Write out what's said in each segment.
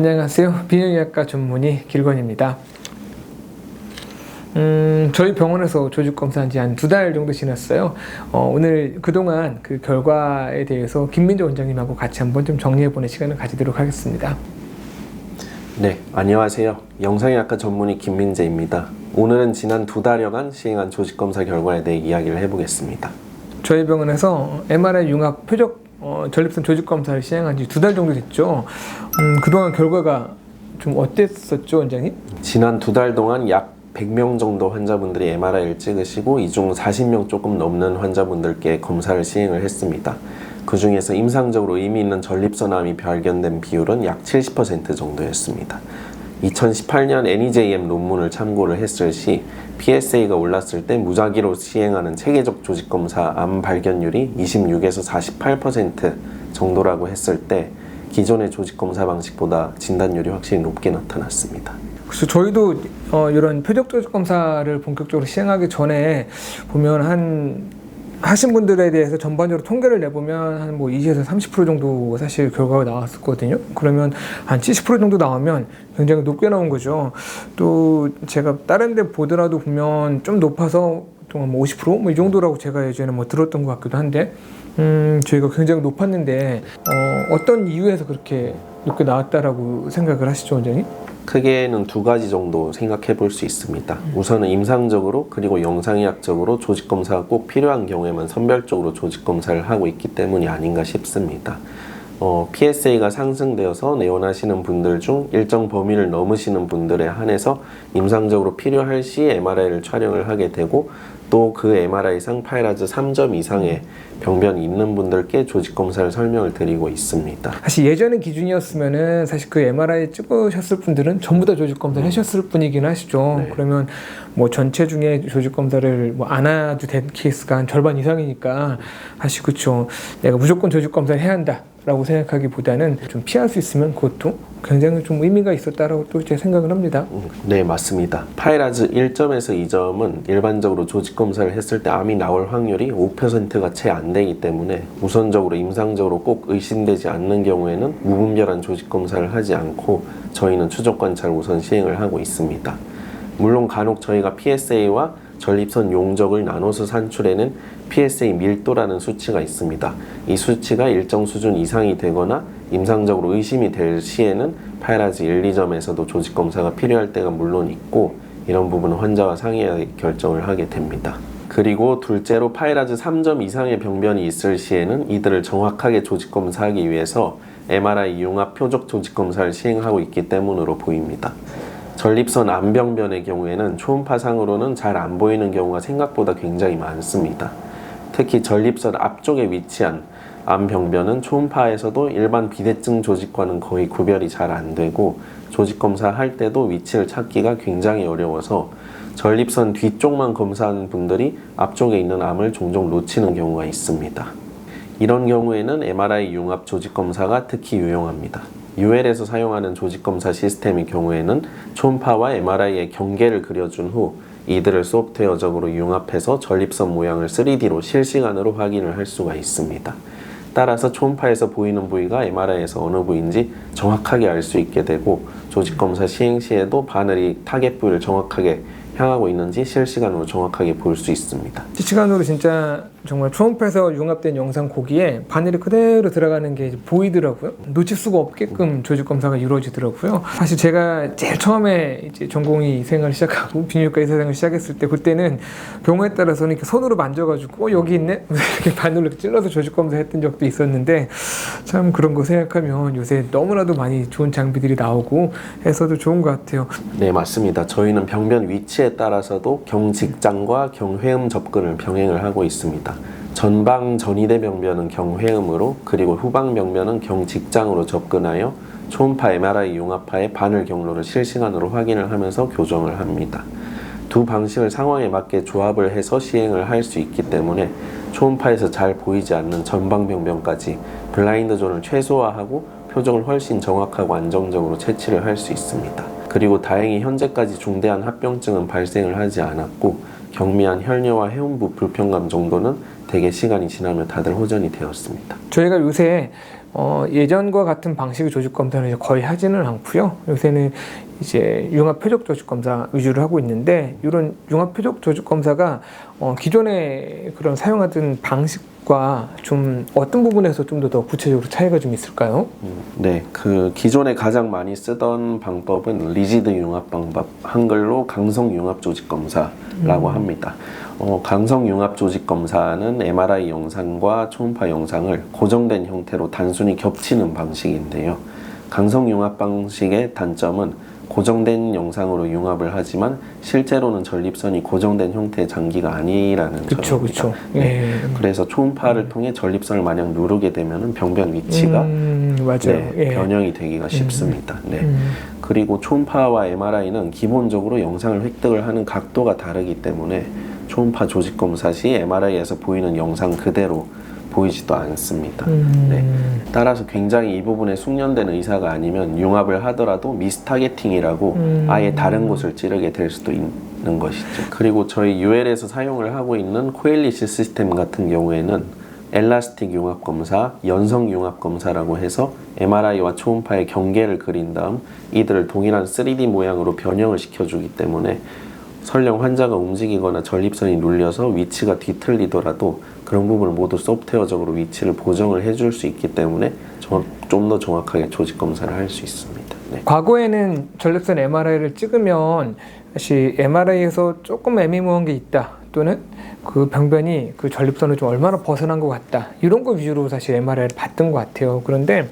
안녕하세요. 비뇨기학과 전문의 길건입니다. 음, 저희 병원에서 조직 검사한 지 한 두 달 정도 지났어요. 어, 오늘 그동안 그 결과에 대해서 김민재 원장님하고 같이 한번 좀 정리해보는 시간을 가지도록 하겠습니다. 네, 안녕하세요. 영상의학과 전문의 김민재입니다. 오늘은 지난 두 달여간 시행한 조직 검사 결과에 대해 이야기를 해보겠습니다. 저희 병원에서 MRI 융합 표적 어, 전립선 조직 검사를 시행한 지 두 달 정도 됐죠. 음, 그동안 결과가 좀 어땠었죠, 원장님? 지난 두 달 동안 약 100명 정도 환자분들이 MRI를 찍으시고 이 중 40명 조금 넘는 환자분들께 검사를 시행을 했습니다. 그 중에서 임상적으로 의미 있는 전립선암이 발견된 비율은 약 70% 정도였습니다. 2018년 NEJM 논문을 참고를 했을 시 PSA가 올랐을 때 무작위로 시행하는 체계적 조직검사 암 발견율이 26에서 48% 정도라고 했을 때 기존의 조직검사 방식보다 진단율이 확실히 높게 나타났습니다. 그래서 저희도 어, 이런 표적 조직 검사를 본격적으로 시행하기 전에 보면 한 하신 분들에 대해서 전반적으로 통계를 내보면 한 뭐 20에서 30% 정도 사실 결과가 나왔었거든요. 그러면 한 70% 정도 나오면 굉장히 높게 나온 거죠. 또 제가 다른 데 보더라도 보면 좀 높아서 뭐 50%뭐 이 정도라고 제가 예전에 뭐 들었던 것 같기도 한데 음, 저희가 굉장히 높았는데 어, 어떤 이유에서 그렇게 높게 나왔다라고 생각을 하시죠, 원장님? 크게는 두 가지 정도 생각해 볼 수 있습니다. 우선은 임상적으로 그리고 영상의학적으로 조직 검사가 꼭 필요한 경우에만 선별적으로 조직 검사를 하고 있기 때문이 아닌가 싶습니다. 어, PSA가 상승되어서 내원하시는 분들 중 일정 범위를 넘으시는 분들에 한해서 임상적으로 필요할 시 MRI를 촬영을 하게 되고 또 그 MRI상 파이라즈 3점 이상의 병변이 있는 분들께 조직 검사를 설명을 드리고 있습니다. 사실 예전의 기준이었으면은 사실 그 MRI 찍으셨을 분들은 전부 다 조직 검사를 하셨을 분이긴 하시죠. 네. 그러면 뭐 전체 중에 조직 검사를 뭐 안 해도 된 케이스가 한 절반 이상이니까 사실 그쵸. 내가 무조건 조직 검사를 해야 한다 라고 생각하기보다는 좀 피할 수 있으면 그것도 굉장히 좀 의미가 있었다라고 또 제 생각을 합니다. 음, 네, 맞습니다. 파이라즈 1점에서 2점은 일반적으로 조직 검사를 했을 때 암이 나올 확률이 5%가 채 안 되기 때문에 우선적으로 임상적으로 꼭 의심되지 않는 경우에는 무분별한 조직 검사를 하지 않고 저희는 추적 관찰 우선 시행을 하고 있습니다. 물론 간혹 저희가 PSA와 전립선 용적을 나눠서 산출해낸 PSA 밀도라는 수치가 있습니다. 이 수치가 일정 수준 이상이 되거나 임상적으로 의심이 될 시에는 파이라즈 1, 2점에서도 조직 검사가 필요할 때가 물론 있고 이런 부분은 환자와 상의해 결정을 하게 됩니다. 그리고 둘째로 파이라즈 3점 이상의 병변이 있을 시에는 이들을 정확하게 조직 검사하기 위해서 MRI 융합 표적 조직 검사를 시행하고 있기 때문으로 보입니다. 전립선 암병변의 경우에는 초음파상으로는 잘 안 보이는 경우가 생각보다 굉장히 많습니다. 특히 전립선 앞쪽에 위치한 암 병변은 초음파에서도 일반 비대증 조직과는 거의 구별이 잘 안 되고 조직 검사할 때도 위치를 찾기가 굉장히 어려워서 전립선 뒤쪽만 검사하는 분들이 앞쪽에 있는 암을 종종 놓치는 경우가 있습니다. 이런 경우에는 MRI 융합 조직 검사가 특히 유용합니다. UL에서 사용하는 조직 검사 시스템의 경우에는 초음파와 MRI의 경계를 그려준 후 이들을 소프트웨어적으로 융합해서 전립선 모양을 3D로 실시간으로 확인을 할 수가 있습니다. 따라서 초음파에서 보이는 부위가 MRI에서 어느 부위인지 정확하게 알 수 있게 되고 조직 검사 시행 시에도 바늘이 타겟 부위를 정확하게 향하고 있는지 실시간으로 정확하게 볼 수 있습니다. 실시간으로 진짜 정말 초음파에서 융합된 영상 고기에 바늘이 그대로 들어가는 게 보이더라고요. 놓칠 수가 없게끔 조직 검사가 이루어지더라고요. 사실 제가 제일 처음에 이제 전공의 생활을 시작하고 비뇨기과 의사 생활을 시작했을 때 그때는 경우에 따라서는 이렇게 손으로 만져가지고 어, 여기 있네 이렇게 바늘로 찔러서 조직 검사했던 적도 있었는데 참 그런 거 생각하면 요새 너무나도 많이 좋은 장비들이 나오고 해서도 좋은 것 같아요. 네, 맞습니다. 저희는 병변 위치에 따라서도 경직장과 경회음 접근을 병행을 하고 있습니다. 전방 전이대 병변은 경회음으로 그리고 후방 병변은 경직장으로 접근하여 초음파 MRI 융합파의 바늘 경로를 실시간으로 확인을 하면서 교정을 합니다. 두 방식을 상황에 맞게 조합을 해서 시행을 할 수 있기 때문에 초음파에서 잘 보이지 않는 전방 병변까지 블라인드 존을 최소화하고 표정을 훨씬 정확하고 안정적으로 채취를 할 수 있습니다. 그리고 다행히 현재까지 중대한 합병증은 발생을 하지 않았고 경미한 혈뇨와 해운부 불편감 정도는 대개 시간이 지나며 다들 호전이 되었습니다. 저희가 요새 어, 예전과 같은 방식의 조직 검사는 거의 하지는 않고요. 요새는 이제 융합 표적 조직 검사 위주로 하고 있는데 이런 융합 표적 조직 검사가 어, 기존에 그런 사용하던 방식 과 좀 어떤 부분에서 좀더 구체적으로 차이가 좀 있을까요? 음, 네, 그 기존에 가장 많이 쓰던 방법은 리지드 융합 방법, 한글로 강성 융합 조직 검사라고 합니다. 어, 강성 융합 조직 검사는 MRI 영상과 초음파 영상을 고정된 형태로 단순히 겹치는 방식인데요. 강성 융합 방식의 단점은 고정된 영상으로 융합을 하지만 실제로는 전립선이 고정된 형태의 장기가 아니라는 점입니다. 그렇죠. 네. 예. 그래서 초음파를 통해 전립선을 마냥 누르게 되면 병변 위치가 음. 네, 예. 변형이 되기가 쉽습니다. 네. 음. 그리고 초음파와 MRI는 기본적으로 영상을 획득을 하는 각도가 다르기 때문에 초음파 조직 검사 시 MRI에서 보이는 영상 그대로 보이지도 않습니다. 음. 네. 따라서 굉장히 이 부분에 숙련된 의사가 아니면 융합을 하더라도 미스타겟팅이라고 음. 아예 다른 곳을 찌르게 될 수도 있는 것이죠. 그리고 저희 UL에서 사용을 하고 있는 코엘리시 시스템 같은 경우에는 엘라스틱 융합 검사, 연성 융합 검사라고 해서 MRI와 초음파의 경계를 그린 다음 이들을 동일한 3D 모양으로 변형을 시켜주기 때문에 설령 환자가 움직이거나 전립선이 눌려서 위치가 뒤틀리더라도 그런 부분을 모두 소프트웨어적으로 위치를 보정을 해줄 수 있기 때문에 좀 더 정확하게 조직 검사를 할 수 있습니다. 네. 과거에는 전립선 MRI를 찍으면 사실 MRI에서 조금 애매모호한 게 있다 또는 그 병변이 그 전립선을 좀 얼마나 벗어난 것 같다 이런 거 위주로 사실 MRI를 봤던 것 같아요. 그런데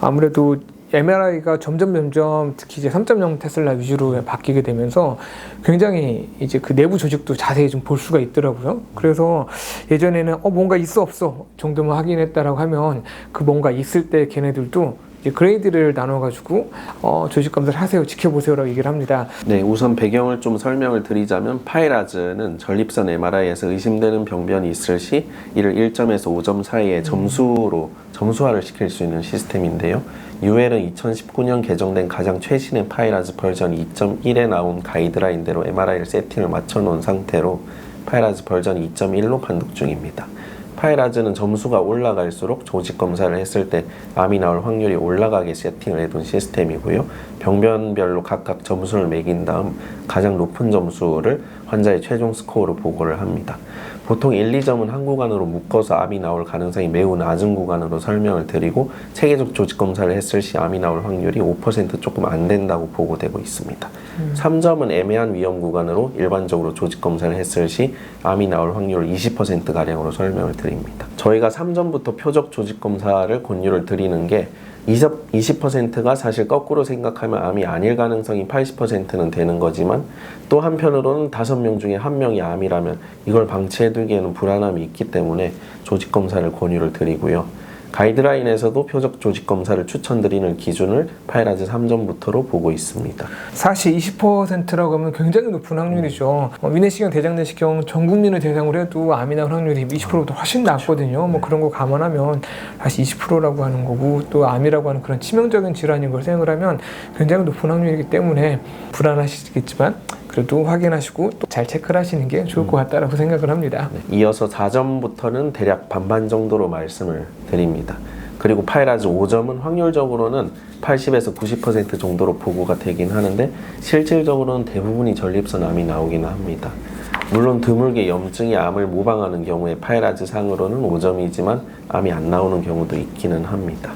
아무래도 MRI가 점점 점점 특히 이제 3.0 테슬라 위주로 바뀌게 되면서 굉장히 이제 그 내부 조직도 자세히 좀 볼 수가 있더라고요. 그래서 예전에는 어 뭔가 있어 없어 정도만 확인했다라고 하면 그 뭔가 있을 때 걔네들도 이제 그레이드를 나눠가지고 어, 조직 검사를 하세요, 지켜보세요라고 얘기를 합니다. 네, 우선 배경을 좀 설명을 드리자면 파이라즈는 전립선 MRI에서 의심되는 병변이 있을 시 이를 1점에서 5점 사이의 점수로 점수화를 시킬 수 있는 시스템인데요. UL은 2019년 개정된 가장 최신의 파이라즈 버전 2.1에 나온 가이드라인대로 MRI 세팅을 맞춰 놓은 상태로 파이라즈 버전 2.1로 판독 중입니다. 파이라즈는 점수가 올라갈수록 조직 검사를 했을 때 암이 나올 확률이 올라가게 세팅을 해둔 시스템이고요. 병변별로 각각 점수를 매긴 다음 가장 높은 점수를 환자의 최종 스코어로 보고를 합니다. 보통 1, 2점은 한 구간으로 묶어서 암이 나올 가능성이 매우 낮은 구간으로 설명을 드리고 체계적 조직 검사를 했을 시 암이 나올 확률이 5% 조금 안 된다고 보고되고 있습니다. 3점은 애매한 위험 구간으로 일반적으로 조직 검사를 했을 시 암이 나올 확률 20% 가량으로 설명을 드립니다. 저희가 3점부터 표적 조직 검사를 권유를 드리는 게 20%가 사실 거꾸로 생각하면 암이 아닐 가능성이 80%는 되는 거지만 또 한편으로는 5명 중에 1명이 암이라면 이걸 방치해두기에는 불안함이 있기 때문에 조직 검사를 권유를 드리고요. 가이드라인에서도 표적 조직 검사를 추천드리는 기준을 파이라즈 3점부터로 보고 있습니다. 사실 20%라고 하면 굉장히 높은 확률이죠. 어, 위내시경, 대장내시경 전 국민을 대상으로 해도 암이 나올 확률이 20%보다 훨씬 낮거든요. 뭐 그런 거 감안하면 사실 20%라고 하는 거고 또 암이라고 하는 그런 치명적인 질환인 걸 생각을 하면 굉장히 높은 확률이기 때문에 불안하시겠지만 그래도 확인하시고 또 잘 체크를 하시는 게 좋을 것 같다라고 생각을 합니다. 네, 이어서 4점부터는 대략 반반 정도로 말씀을 드립니다. 그리고 파이라즈 5점은 확률적으로는 80에서 90% 정도로 보고가 되긴 하는데 실질적으로는 대부분이 전립선 암이 나오기는 합니다. 물론 드물게 염증이 암을 모방하는 경우에 파이라즈 상으로는 5점이지만 암이 안 나오는 경우도 있기는 합니다.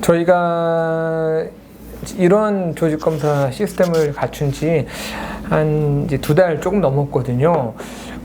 저희가 이런 조직 검사 시스템을 갖춘 지 한 두 달 조금 넘었거든요.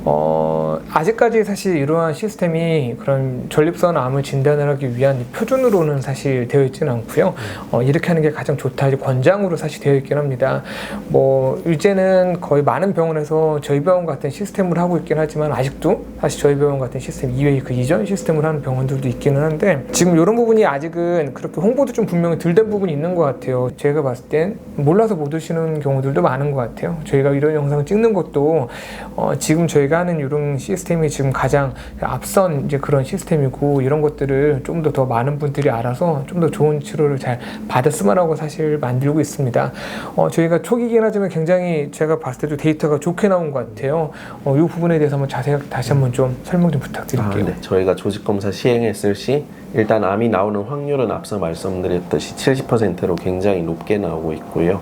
어, 아직까지 사실 이러한 시스템이 그런 전립선 암을 진단을 하기 위한 표준으로는 사실 되어 있지는 않고요. 어, 이렇게 하는 게 가장 좋다. 이제 권장으로 사실 되어 있긴 합니다. 뭐 이제는 거의 많은 병원에서 저희 병원 같은 시스템을 하고 있긴 하지만 아직도 사실 저희 병원 같은 시스템 이외의 그 이전 시스템을 하는 병원들도 있기는 한데 지금 이런 부분이 아직은 그렇게 홍보도 좀 분명히 덜 된 부분이 있는 것 같아요. 제가 봤을 땐 몰라서 못 오시는 경우들도 많은 것 같아요. 저희가 이런 영상을 찍는 것도 어, 지금 저희가 저희가 하는 이런 시스템이 지금 가장 앞선 이제 그런 시스템이고 이런 것들을 좀 더 더 많은 분들이 알아서 좀 더 좋은 치료를 잘 받았으면 하고 사실 만들고 있습니다. 어, 저희가 초기긴 하지만 굉장히 제가 봤을 때도 데이터가 좋게 나온 것 같아요. 어, 이 부분에 대해서 한번 자세하게 다시 한번 좀 설명 좀 아, 부탁드릴게요. 네. 저희가 조직 검사 시행했을 시 일단 암이 나오는 확률은 앞서 말씀드렸듯이 70%로 굉장히 높게 나오고 있고요.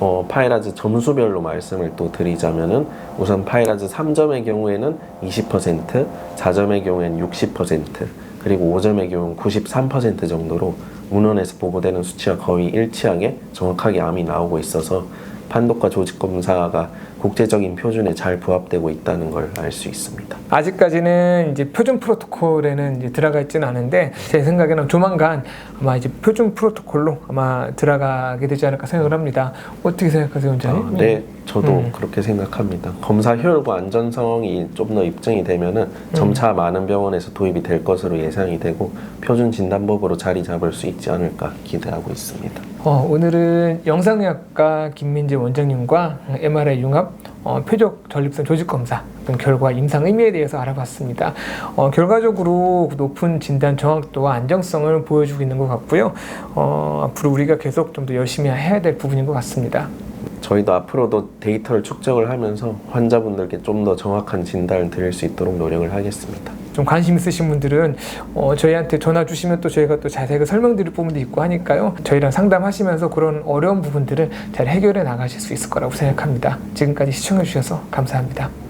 어, 파이라즈 점수별로 말씀을 또 드리자면은 우선 파이라즈 3점의 경우에는 20%, 4점의 경우에는 60%, 그리고 5점의 경우는 93% 정도로 문헌에서 보고되는 수치와 거의 일치하게 정확하게 암이 나오고 있어서 판독과 조직 검사가 국제적인 표준에 잘 부합되고 있다는 걸 알 수 있습니다. 아직까지는 이제 표준 프로토콜에는 이제 들어가 있지는 않은데 제 생각에는 조만간 아마 이제 표준 프로토콜로 아마 들어가게 되지 않을까 생각을 합니다. 어떻게 생각하세요, 원장님? 아, 네, 저도 음. 그렇게 생각합니다. 검사 효율과 안전성이 좀 더 입증이 되면은 점차 많은 병원에서 도입이 될 것으로 예상이 되고 표준 진단법으로 자리 잡을 수 있지 않을까 기대하고 있습니다. 어, 오늘은 영상의학과 김민재 원장님과 MRI 융합 어, 표적 전립선 조직 검사 어떤 결과 임상 의미에 대해서 알아봤습니다. 어, 결과적으로 높은 진단 정확도와 안정성을 보여주고 있는 것 같고요. 어, 앞으로 우리가 계속 좀 더 열심히 해야 될 부분인 것 같습니다. 저희도 앞으로도 데이터를 축적을 하면서 환자분들께 좀 더 정확한 진단을 드릴 수 있도록 노력을 하겠습니다. 좀 관심 있으신 분들은 어, 저희한테 전화 주시면 또 저희가 또 자세하게 설명드릴 부분도 있고 하니까요. 저희랑 상담하시면서 그런 어려운 부분들을 잘 해결해 나가실 수 있을 거라고 생각합니다. 지금까지 시청해 주셔서 감사합니다.